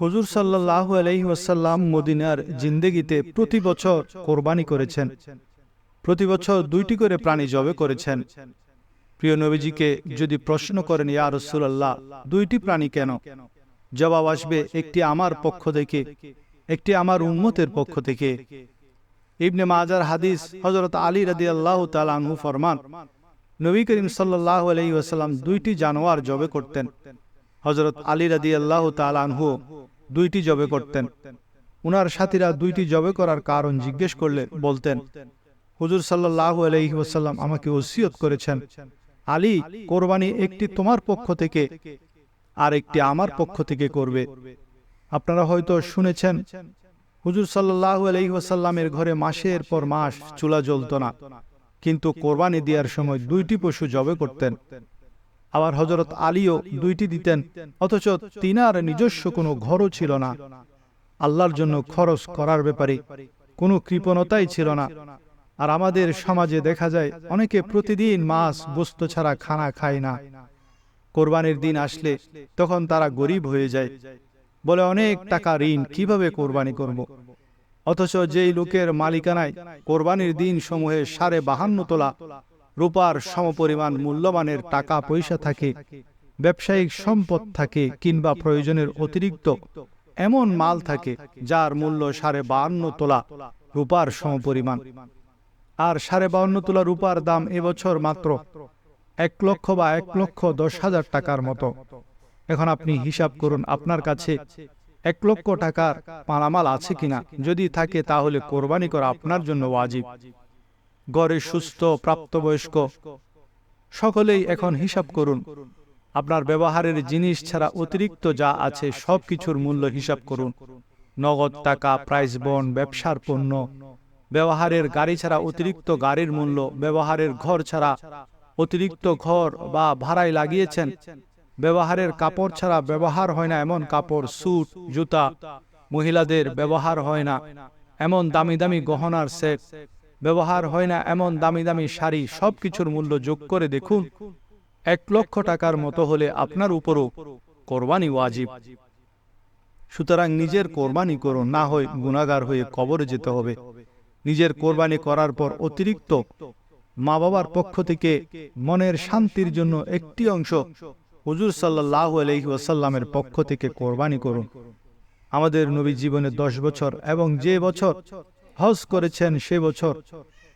হুজুর সাল্লাহ আলহিহাসাল্লাম মদিনার জিন্দেগিতে প্রতি বছর কোরবানি করেছেন। প্রতি বছর দুইটি করে প্রাণী জবে করেছেন। প্রিয় নবীজিকে যদি প্রশ্ন করেন, ইয়া রসুল্লাহ দুইটি প্রাণী কেন? জবাব আসবে, একটি আমার পক্ষ থেকে, একটি আমার উন্মতের পক্ষ থেকে। ইবনে মাজার হাদিস হজরত আলী রাদি আল্লাহ তালু ফরমান, নবী করিম সাল্লাহ আলহি দুইটি জানোয়ার জবে করতেন। হজরত আলী রাদি আল্লাহ তালহু দুইটি জবে করতেন। উনার সাথীরা দুইটি জবে করার কারণ জিজ্ঞেস করলে বলতেন, হুজুর সাল্লাহ আলহি ওসাল্লাম আমাকে ওসিয়ত করেছেন। আলী, কোরবানি একটি তোমার পক্ষ থেকে আর একটি আমার পক্ষ থেকে করবে। আপনারা হয়তো শুনেছেন, হুজুর সাল্লাহ আলহি ওসাল্লামের ঘরে মাসের পর মাস চুলা জ্বলত না, কিন্তু কোরবানি দেওয়ার সময় দুইটি পশু জবে করতেন। আবার হজরত আলীও দুইটি দিতেন, অথচ তিনার নিজস্ব কোনো ঘরও ছিল না। আল্লাহর জন্য খরচ করার ব্যাপারে কোনো কৃপণতাই ছিল না। আর আমাদের সমাজে দেখা যায়, অনেকে প্রতিদিন মাছ, বস্তু ছাড়া খানা খায় না। কোরবানির দিন আসলে তখন তারা গরিব হয়ে যায়। বলে, অনেক টাকা ঋণ, কীভাবে কোরবানি করব। অথচ যেই লোকের মালিকানায় কোরবানির দিন সমূহে সাড়ে বাহান্ন তোলা রূপার সমপরিমাণ মূল্যবানের টাকা পয়সা থাকে, ব্যবসায়িক সম্পদ থাকে কিংবা প্রয়োজনের অতিরিক্ত এমন মাল থাকে যার মূল্য সাড়ে বাহান্ন তোলা রূপার সমপরিমাণ। আর সাড়ে বাহান্ন তোলা রূপার দাম এবছর মাত্র এক লক্ষ বা এক লক্ষ দশ হাজার টাকার মতো। এখন আপনি হিসাব করুন আপনার কাছে এক লক্ষ টাকার মালামাল আছে কিনা। যদি থাকে তাহলে কোরবানি করা আপনার জন্য ওয়াজিব। গড়ে সুস্থ, প্রাপ্তবয়স্ক। সকলেই এখন হিসাব করুন। আপনার ব্যবহারের জিনিস ছাড়া অতিরিক্ত যা আছে সব কিছুর মূল্য হিসাব করুন। নগদ টাকা প্রাইস বন ব্যবসার পণ্য। ব্যবহারের গাড়ি ছাড়া অতিরিক্ত গাড়ির মূল্য, ব্যবহারের ঘর ছাড়া অতিরিক্ত ঘর বা ভাড়ায় লাগিয়েছেন। ব্যবহারের কাপড় ছাড়া ব্যবহার হয় না এমন কাপড় স্যুট জুতা। মহিলাদের ব্যবহার হয় না এমন দামি দামি গহনার সেট ব্যবহার হয় না এমন দামি দামি শাড়ি সব কিছুর মূল্য যোগ করে দেখুন। এক লক্ষ টাকার মতো হলে আপনার উপরও কোরবানি ওয়াজিব। সুতরাং নিজের কোরবানি করুন, না হয় গুণাগার হয়ে কবরে যেতে হবে। নিজের কোরবানি করার পর অতিরিক্ত মা বাবার পক্ষ থেকে মনের শান্তির জন্য একটি অংশ হুজুর সাল্লাহ আলহি ওয়াসাল্লামের পক্ষ থেকে কোরবানি করুন। আমাদের নবী জীবনে দশ বছর এবং যে বছর হজ করেছেন সে বছর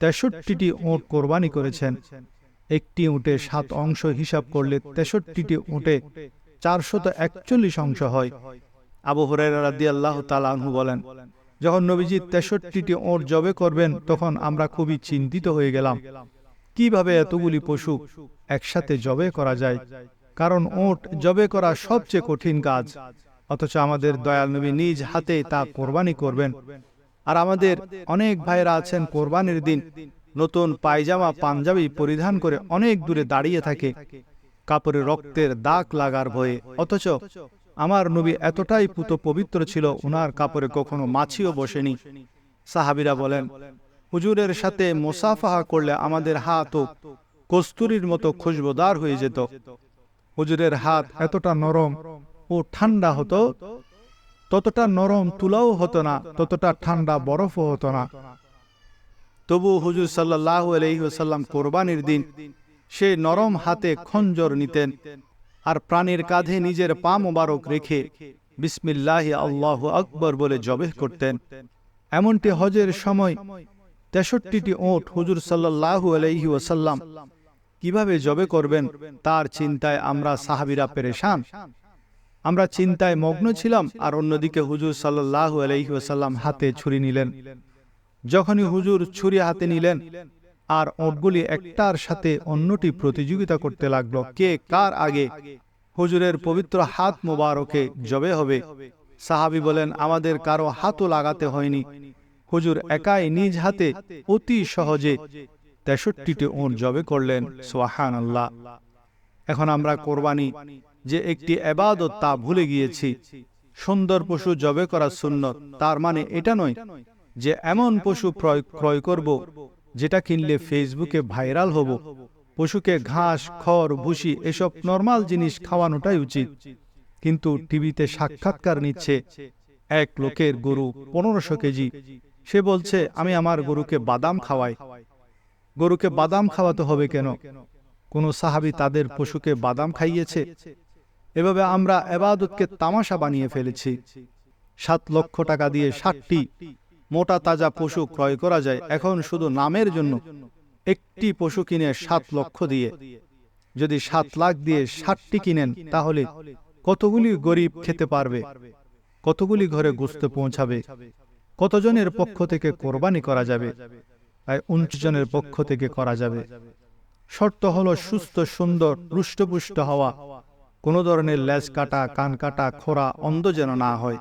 তেষট্টিটি ওঁট কোরবানি করেছেন। একটি উঁটে সাত অংশ হিসাব করলে তেষট্টিটি উঁটে চারশত একচল্লিশ অংশ হয়। আবু হরাইরাদি আল্লাহ তালাহু বলেন, যখন নবীজি তেষট্টিটি ওঁট জবে করবেন, তখন আমরা খুবই চিন্তিত হয়ে গেলাম। কীভাবে এতগুলি পশু একসাথে জবে করা যায়? কারণ ওঁট জবে করা সবচেয়ে কঠিন কাজ। অথচ আমাদের দয়াল নবী নিজ হাতে তা কোরবানি করবেন। আর আমাদের অনেক ভাইরা আছেন কোরবানির দিন। নতুন পায়জামা পাঞ্জাবি পরিধান করে অনেক দূরে দাঁড়িয়ে থাকে। কাপড়ে রক্তের দাগ লাগার ভয়ে। অথচ আমার নবী এতটাই পুত পবিত্র ছিল উনার কাপড়ে কখনো মাছিও বসেনি। সাহাবিরা বলেন হুজুরের সাথে মোসাফাহা করলে আমাদের হাতও কস্তুরির মতো খুশবোদার হয়ে যেত। হুজুরের হাত এতটা নরম ও ঠান্ডা হতো ততটা নরম তুলাও হতো না, ততটা ঠান্ডা বরফও হতো না। তবু হুজুর সাল্লাহ আলহিহাল্লাম কোরবানির দিন সে নরম হাতে খঞ্জর নিতেন আর প্রাণীর কাঁধে নিজের পা মোবারক রেখে বিসমিল্লাহ আল্লাহ আকবর বলে জবেহ করতেন। এমনটি হজের সময় তেষট্টিটি ওট হুজুর সাল্লাহ আলহি ওসাল্লাম কীভাবে জবে করবেন তার চিন্তায় আমরা সাহাবিরা পেরেশান। আমরা চিন্তায় মগ্ন ছিলাম আর অন্যদিকে হুজুর সাল্লাহ আলহি ওসাল্লাম হাতে ছুরি নিলেন। যখনই হুজুর ছুরি হাতে নিলেন আর ওটগুলি একটার সাথে অন্যটি প্রতিযোগিতা করতে লাগল, কে কার আগে হুজুরের পবিত্র হাত মোবারকে জবে হবে? সাহাবি বলেন, আমাদের কারও হাতও লাগাতে হয়নি। হুজুর একাই নিজ হাতে অতি সহজে তেষট্টিটি ওট জবে করলেন। সোহান আল্লাহ এখন আমরা কোরবানি যে একটি এবাদত তা ভুলে গিয়েছি। সুন্দর পশু জবে করা সুন্নত। তার মানে এটা নয় যে এমন পশু ক্রয় করব, যেটা কিনলে ফেসবুকে ভাইরাল হব। পশুকে ঘাস, খড়, ভুসি এসব নর্মাল জিনিস খাওয়ানোটাই উচিত। কিন্তু টিভিতে সাক্ষাৎকার নিচ্ছে এক লোকের গরু পনেরোশো কেজি। সে বলছে, আমি আমার গরুকে বাদাম খাওয়াই। গরুকে বাদাম খাওয়াতে হবে কেন? কোন সাহাবি তাদের পশুকে বাদাম খাইয়েছে? এভাবে আমরা এবাদতকে তামাশা বানিয়ে ফেলেছি। সাত লক্ষ টাকা দিয়ে ষাটটি মোটা তাজা পশু ক্রয় করা যায়, এখন শুধু নামের জন্য। একটি পশু কিনে সাত লক্ষ দিয়ে। যদি সাত লাখ দিয়ে ষাটটি কিনেন, তাহলে কতগুলি গরিব খেতে পারবে? কতগুলি ঘরে গুস্তে পৌঁছাবে? কতজনের পক্ষ থেকে কোরবানি করা যাবে? প্রায় উনত্রিশ জনের পক্ষ থেকে করা যাবে? শর্ত হলো সুস্থ, সুন্দর রুষ্টপুষ্ট হওয়া। কোনো ধরনের লেজ কাটা, কান কাটা, খোরা, অন্ধ যেন না হয়।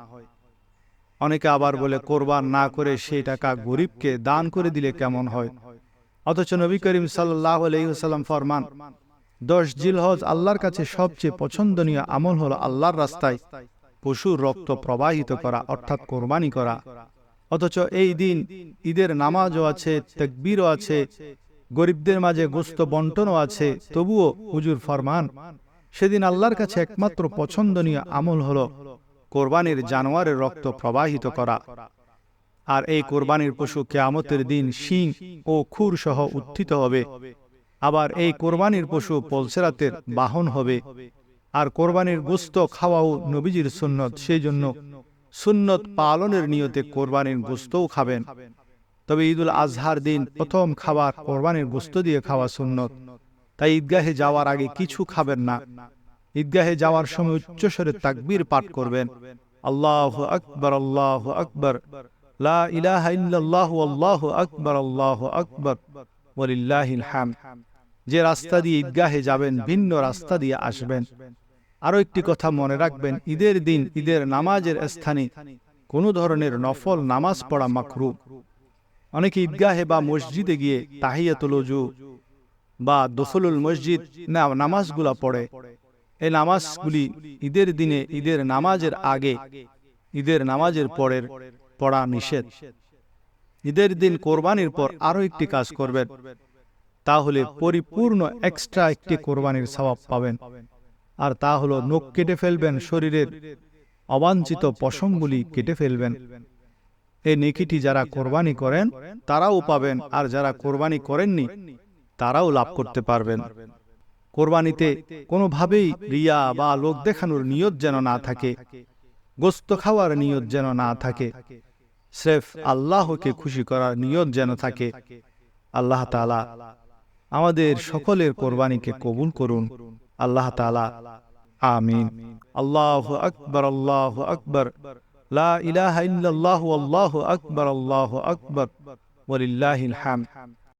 অনেকে আবার বলে, কোরবান না করে সেই টাকা গরিবকে দান করে দিলে কেমন হয়? অথচ নবী করিম সাল্লাহ আলহিহাল্লাম ফরমান, দশ জিলহজ আল্লাহর কাছে সবচেয়ে পছন্দনীয় আমল হলো আল্লাহর রাস্তায় পশুর রক্ত প্রবাহিত করা, অর্থাৎ কোরবানি করা। অথচ এই দিন ঈদের নামাজও আছে, তেকবীরও আছে, গরিবদের মাঝে গোস্ত বন্টনও আছে, তবুও হুজুর ফরমান সেদিন আল্লাহর কাছে একমাত্র পছন্দনীয় আমল হলো কোরবানির জানোয়ারের রক্ত প্রবাহিত করা। আর এই কোরবানির পশু কেয়ামতের দিন শিং ও খুর সহ উত্থিত হবে। আবার এই কোরবানির পশু পলসেরাতের বাহন হবে। আর কোরবানির গোস্ত খাওয়াও নবীজির সুন্নত সেই জন্য সুন্নত পালনের নিয়তে কোরবানির গোস্তও খাবেন। তবে ঈদুল আজহার দিন প্রথম খাবার কোরবানির গোস্ত দিয়ে খাওয়া সুন্নত। তাই ঈদগাহে যাওয়ার আগে কিছু খাবেন না। ঈদগাহে যাওয়ার সময় উচ্চস্বরে তাকবীর পাঠ করবেন। আল্লাহ আকবর আল্লাহ আকবর। লা ইলাহা ইল্লাল্লাহু, আল্লাহু আকবর আল্লাহু আকবর। ওয়ালিল্লাহিল হামদ। যে রাস্তা দিয়ে ঈদগাহে যাবেন, ভিন্ন রাস্তা দিয়ে আসবেন। আরও একটি কথা মনে রাখবেন, ঈদের দিন ঈদের নামাজের স্থানে কোনো ধরনের নফল নামাজ পড়া মাখরু অনেকে ঈদগাহে বা মসজিদে গিয়ে তাহিয়াতুল উজু বা দফলুল মসজিদ, না, নামাজগুলা পড়ে। এই নামাজগুলি ঈদের দিনে ঈদের নামাজের আগে, ঈদের নামাজের পরের পড়া নিষেধ। ঈদের দিন কোরবানির পর আরও একটি কাজ করবেন, তাহলে পরিপূর্ণ এক্সট্রা একটি কোরবানির স্বভাব পাবেন। আর তা হলো নখ কেটে ফেলবেন শরীরের অবাঞ্ছিত পশমগুলি কেটে ফেলবেন। এই নেকিটি যারা কোরবানি করেন, তারাও পাবেন, আর যারা কোরবানি করেননি তারাও লাভ করতে পারবেন। কোরবানিতে কোনোভাবেই রিয়া বা লোক দেখানোর নিয়ত যেন না থাকে, গোস্ত খাওয়ার নিয়ত যেন না থাকে, স্রেফ আল্লাহকে খুশি করার নিয়ত যেন থাকে। আল্লাহ তালা আমাদের সকলের কোরবানিকে কবুল করুন। আল্লাহ তালা আমিন। আল্লাহ আকবর আল্লাহ আকবর। লা ইলাহা ইল্লাল্লাহু আল্লাহু আকবর আল্লাহু আকবর। ওয়ালিল্লাহিল হামদ।